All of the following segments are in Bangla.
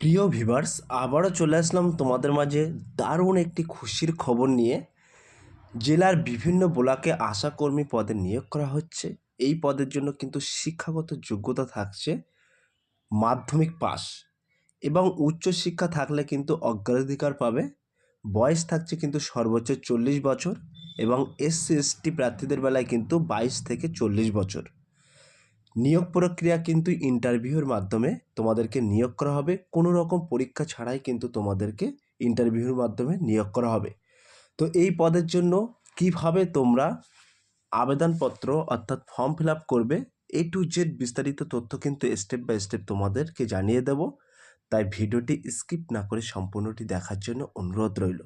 প্রিয় ভিভার্স আবারও চলে আসলাম তোমাদের মাঝে দারুণ একটি খুশির খবর নিয়ে। জেলার বিভিন্ন ব্লকে আশাকর্মী পদে নিয়োগ করা হচ্ছে। এই পদের জন্য কিন্তু শিক্ষাগত যোগ্যতা থাকছে মাধ্যমিক পাস এবং উচ্চশিক্ষা থাকলে কিন্তু অগ্রাধিকার পাবে। বয়স থাকছে কিন্তু সর্বোচ্চ চল্লিশ বছর এবং এসসি, এসটি প্রার্থীদের বেলায় কিন্তু বাইশ থেকে চল্লিশ বছর। নিয়োগ প্রক্রিয়া কিন্তু ইন্টারভিউর মাধ্যমে তোমাদেরকে নিয়োগ করা হবে। কোনো রকম পরীক্ষা ছাড়াই কিন্তু তোমাদেরকে ইন্টারভিউর মাধ্যমে নিয়োগ করা হবে। তো এই পদের জন্য কীভাবে তোমরা আবেদনপত্র অর্থাৎ ফর্ম ফিল করবে এ টু জেড বিস্তারিত তথ্য কিন্তু স্টেপ বাই স্টেপ তোমাদেরকে জানিয়ে দেব। তাই ভিডিওটি স্কিপ না করে সম্পূর্ণটি দেখার জন্য অনুরোধ রইল।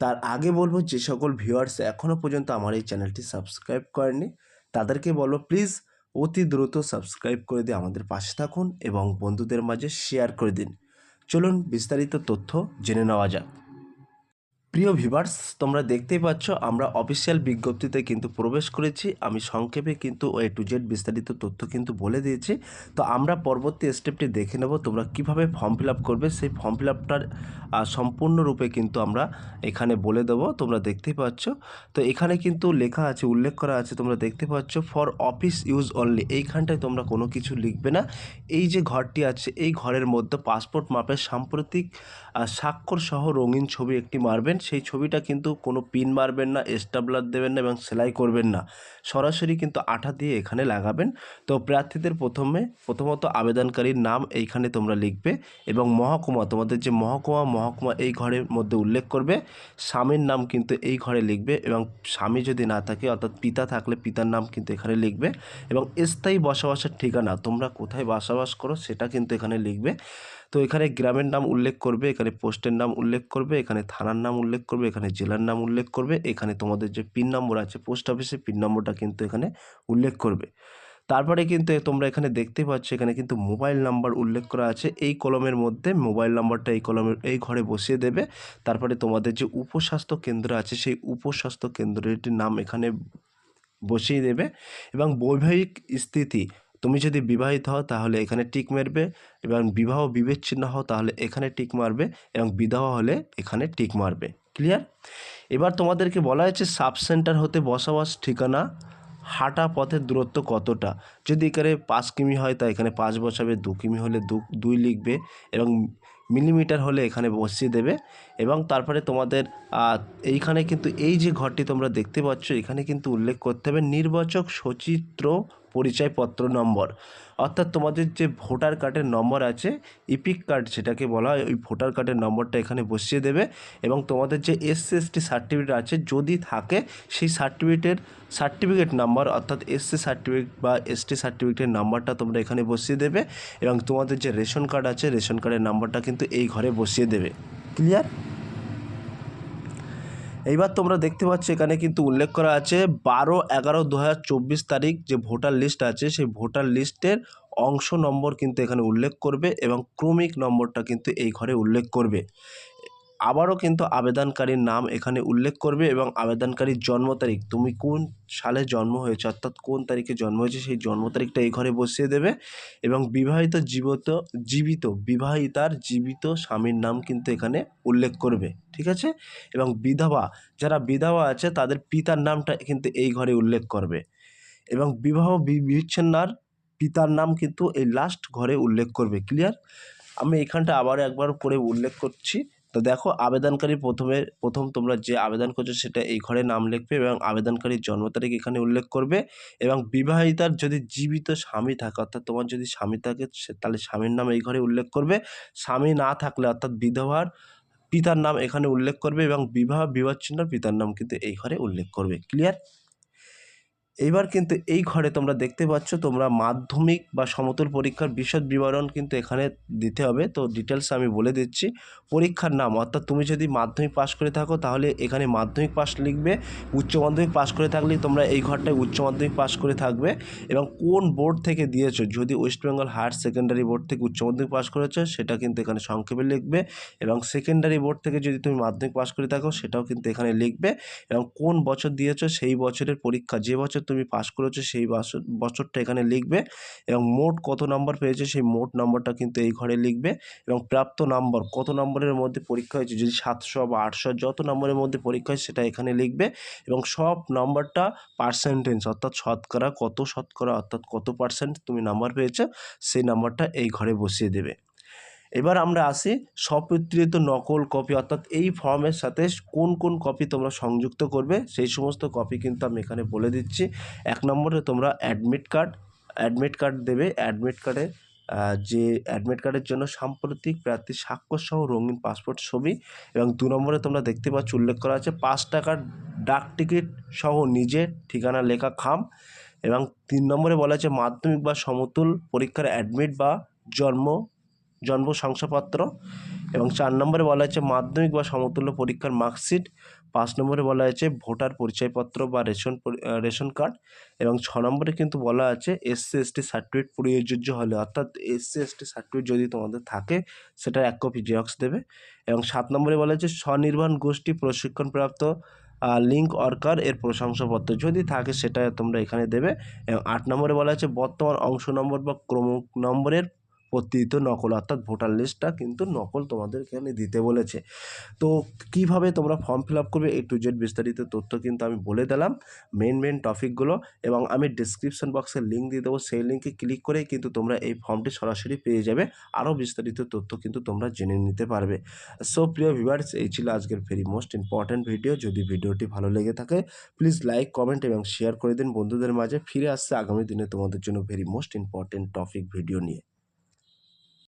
তার আগে বলব, যে সকল ভিউয়ার্স এখনও পর্যন্ত আমার এই চ্যানেলটি সাবস্ক্রাইব করেনি তাদেরকে বলো প্লিজ অতি দ্রুত সাবস্ক্রাইব করে দিয়ে আমাদের পাশে থাকুন এবং বন্ধুদের মাঝে শেয়ার করে দিন। চলুন বিস্তারিত তথ্য জেনে নেওয়া যাক। প্রিয় ভিভার্স তোমরা দেখতেই পাচ্ছ আমরা অফিসিয়াল বিজ্ঞপ্তিতে কিন্তু প্রবেশ করেছি। আমি সংক্ষেপে কিন্তু এ টু জেড বিস্তারিত তথ্য কিন্তু বলে দিয়েছি। তো আমরা পরবর্তী স্টেপটি দেখে নেব তোমরা কীভাবে ফর্ম ফিল করবে। সেই ফর্ম ফিল আপটার সম্পূর্ণরূপে কিন্তু আমরা এখানে বলে দেব তোমরা দেখতেই পাচ্ছ। তো এখানে কিন্তু লেখা আছে উল্লেখ করা আছে তোমরা দেখতে পাচ্ছ ফর অফিস ইউজ অনলি এইখানটায় তোমরা কোনো কিছু লিখবে না। এই যে ঘরটি আছে এই ঘরের মধ্যে পাসপোর্ট মাপের সাম্প্রতিক আহ, স্বাক্ষর সহ রঙিন ছবি একটি মারবেন। সেই ছবিটা কিন্তু কোনো পিন মারবেন না, স্টাবলার দেবেন না এবং সেলাই করবেন না। সরাসরি কিন্তু আঠা দিয়ে এখানে লাগাবেন। তো প্রার্থীদের প্রথমে, প্রথমত আবেদনকারীর নাম এইখানে তোমরা লিখবে এবং মহকুমা, তোমাদের যে মহকুমা মহকুমা এই ঘরের মধ্যে উল্লেখ করবে। স্বামীর নাম কিন্তু এই ঘরে লিখবে এবং স্বামী যদি না থাকে, অর্থাৎ পিতা থাকলে পিতার নাম কিন্তু এখানে লিখবে এবং স্থায়ী বসবাসের ঠিকানা, তোমরা কোথায় বসবাস করো সেটা কিন্তু এখানে লিখবে। তো এখানে গ্রামের নাম উল্লেখ করবে, এখানে পোস্টের নাম উল্লেখ করবে, এখানে থানার নাম উল্লেখ করবে, এখানে জেলার নাম উল্লেখ করবে, এখানে তোমাদের যে পিন নম্বর আছে পোস্ট অফিসের পিন নম্বরটা কিন্তু এখানে উল্লেখ করবে। তারপরে কিন্তু তোমরা এখানে দেখতে পাচ্ছ, এখানে কিন্তু মোবাইল নাম্বার উল্লেখ করা আছে, এই কলমের মধ্যে মোবাইল নাম্বারটা এই কলমের এই ঘরে বসিয়ে দেবে। তারপরে তোমাদের যে উপস্বাস্থ্য কেন্দ্র আছে, সেই উপস্বাস্থ্য কেন্দ্রটির নাম এখানে বসিয়ে দেবে এবং বৈবাহিক স্থিতি তুমি যদি বিবাহিত হও, তাহলে এখানে টিক মারবে এবং বিবাহ বিচ্ছিন্ন হও, তাহলে এখানে টিক মারবে এবং বিবাহ হলে এখানে টিক মারবে। ক্লিয়ার এবার তোমাদেরকে বলা হয়েছে সাব সেন্টার হতে বসবাস ঠিকানা, হাঁটা পথের দূরত্ব কতটা? যদি এখানে পাঁচ কিমি হয়, তা এখানে পাঁচ বসাবে, দু কিমি হলে দু, দুই লিখবে এবং মিলিমিটার হলে এখানে বসিয়ে দেবে এবং তারপরে তোমাদের এইখানে কিন্তু এই যে ঘরটি তোমরা দেখতে পাচ্ছ, এখানে কিন্তু উল্লেখ করতে হবে নির্বাচক সচিত্র পরিচয়পত্র নম্বর। অর্থাৎ তোমাদের যে ভোটার কার্ডের নম্বর আছে, ইপিক কার্ড যেটাকে বলা হয়, ওই ভোটার কার্ডের নম্বরটা এখানে বসিয়ে দেবে এবং তোমাদের যে এসসি এসটি সার্টিফিকেট আছে, যদি থাকে সেই সার্টিফিকেটের সার্টিফিকেট নাম্বার, অর্থাৎ এসসি সার্টিফিকেট বা এসটি সার্টিফিকেটের নাম্বারটা তোমরা এখানে বসিয়ে দেবে এবং তোমাদের যে রেশন কার্ড আছে, রেশন কার্ডের নাম্বারটা কিন্তু এই ঘরে বসিয়ে দেবে। ক্লিয়ার? এইবার তোমরা দেখতে পাচ্ছ এখানে কিন্তু উল্লেখ করা আছে বারো এগারো দু তারিখ যে ভোটার লিস্ট আছে, সেই ভোটার লিস্টের অংশ নম্বর কিন্তু এখানে উল্লেখ করবে এবং ক্রমিক নম্বরটা কিন্তু এই ঘরে উল্লেখ করবে। আবারও কিন্তু আবেদনকারীর নাম এখানে উল্লেখ করবে এবং আবেদনকারীর জন্ম তারিখ, তুমি কোন সালে জন্ম হয়েছে, অর্থাৎ কোন তারিখে জন্ম হয়েছে সেই জন্ম তারিখটা এই ঘরে বসিয়ে দেবে এবং বিবাহিত জীবিত জীবিত, বিবাহিতার জীবিত স্বামীর নাম কিন্তু এখানে উল্লেখ করবে, ঠিক আছে? এবং বিধবা, যারা বিধবা আছে তাদের পিতার নামটা কিন্তু এই ঘরে উল্লেখ করবে এবং বিবাহ বিচ্ছিন্নার পিতার নাম কিন্তু এই লাস্ট ঘরে উল্লেখ করবে ক্লিয়ার আমি এখানটা আবার একবার করে উল্লেখ করছি। তো দেখো আবেদনকারী প্রথমে, প্রথম তোমরা যে আবেদন করছ সেটা এই ঘরে নাম লিখবে এবং আবেদনকারীর জন্ম তারিখ এখানে উল্লেখ করবে এবং বিবাহিতার যদি জীবিত স্বামী থাকে, অর্থাৎ তোমার যদি স্বামী থাকে সে- তাহলে স্বামীর নাম এই ঘরে উল্লেখ করবে। স্বামী না থাকলে অর্থাৎ বিধবার পিতার নাম এখানে উল্লেখ করবে এবং বিবাহ বিবাচ্ছিন্ন পিতার নাম কিন্তু এই ঘরে উল্লেখ করবে। ক্লিয়ার এইবার কিন্তু এই ঘরে তোমরা দেখতে পাচ্ছ, তোমরা মাধ্যমিক বা সমতুল পরীক্ষার বিশদ বিবরণ কিন্তু এখানে দিতে হবে। তো ডিটেলস আমি বলে দিচ্ছি। পরীক্ষার নাম, অর্থাৎ তুমি যদি মাধ্যমিক পাস করে থাকো, তাহলে এখানে মাধ্যমিক পাস লিখবে। উচ্চ মাধ্যমিক পাস করে থাকলে তোমরা এই ঘরটায় উচ্চ মাধ্যমিক পাস করে থাকবে। এবং কোন বোর্ড থেকে দিয়েছ? যদি West Bengal higher secondary board থেকে উচ্চ মাধ্যমিক পাস করেছ, সেটা কিন্তু এখানে সংক্ষেপে লিখবে। এবং সেকেন্ডারি বোর্ড থেকে যদি তুমি মাধ্যমিক পাস করে থাকো, সেটাও কিন্তু এখানে লিখবে। এবং কোন বছর দিয়েছ, সেই বছরের পরীক্ষা, যে বছর তুমি পাস করেছ সেই বছর বছরটা এখানে লিখবে এবং মোট কত নাম্বার পেয়েছে সেই মোট নাম্বারটা কিন্তু এই ঘরে লিখবে এবং প্রাপ্ত নাম্বার কত নম্বরের মধ্যে পরীক্ষা হয়েছে? যদি সাতশো বা আটশো যত নম্বরের মধ্যে পরীক্ষা হয় সেটা এখানে লিখবে এবং সব নাম্বারটা পার্সেন্টেজ অর্থাৎ শতকরা কত শতকরা অর্থাৎ কত পার্সেন্ট তুমি নাম্বার পেয়েছ সেই নাম্বারটা এই ঘরে বসিয়ে দেবে। এবার আমরা আসি স্বপ্রত্রিত নকল কপি অর্থাৎ এই ফর্মের সাথে কোন কোন কপি তোমরা সংযুক্ত করবে, সেই সমস্ত কপি কিন্তু আমি এখানে বলে দিচ্ছি। এক নম্বরে তোমরা অ্যাডমিট কার্ড অ্যাডমিট কার্ড দেবে। অ্যাডমিট কার্ডে যে অ্যাডমিট কার্ডের জন্য সাম্প্রতিক প্রার্থীর স্বাক্ষর সহ রঙিন পাসপোর্ট ছবি এবং দু নম্বরে তোমরা দেখতে পাচ্ছ উল্লেখ করা আছে পাঁচ টাকার ডাক টিকিট সহ নিজের ঠিকানা লেখা খাম এবং তিন নম্বরে বলা আছে মাধ্যমিক বা সমতুল পরীক্ষার অ্যাডমিট বা জন্ম জন্ম শংসাপত্র এবং চার নম্বরে বলা হয়েছে মাধ্যমিক বা সমতুল্য পরীক্ষার মার্কশিট। পাঁচ নম্বরে বলা হয়েছে ভোটার পরিচয়পত্র বা রেশন রেশন কার্ড এবং ছ নম্বরে কিন্তু বলা আছে এসসি, এসটি সার্টিফিকেট প্রযোজ্য হলে, অর্থাৎ এসসি, এসটি সার্টিফিকেট যদি তোমাদের থাকে, সেটা এক কপি জেরক্স দেবে। এবং সাত নম্বরে বলা হয়েছে স্বনির্বাণ গোষ্ঠী প্রশিক্ষণপ্রাপ্ত লিঙ্ক অর্কার এর প্রশংসাপত্র যদি থাকে, সেটা তোমরা এখানে দেবে। এবং আট নম্বরে বলা আছে বর্তমান অংশ নম্বর বা ক্রম নম্বরের প্রতীয়িত নকল, অর্থাৎ ভোটার লিস্টটা কিন্তু নকল তোমাদের এখানে দিতে বলেছে। তো কীভাবে তোমরা ফর্ম ফিল আপ করবে? এ টু জেড বিস্তারিত তথ্য কিন্তু আমি বলে দিলাম। মেন মেন টপিকগুলো এবং আমি ডিসক্রিপশন বক্সে লিঙ্ক দিয়ে দেবো। সেই লিঙ্কে ক্লিক করে কিন্তু তোমরা এই ফর্মটি সরাসরি পেয়ে যাবে। আরও বিস্তারিত তথ্য কিন্তু তোমরা জেনে নিতে পারবে। সো প্রিয় ভিউয়ার্স এই ছিল আজকের ভেরি মোস্ট ইম্পর্ট্যান্ট ভিডিও যদি ভিডিওটি ভালো লেগে থাকে প্লিজ লাইক কমেন্ট এবং শেয়ার করে দিন। বন্ধুদের মাঝে ফিরে আসছে আগামী দিনে তোমাদের জন্য very most important topic video নিয়ে।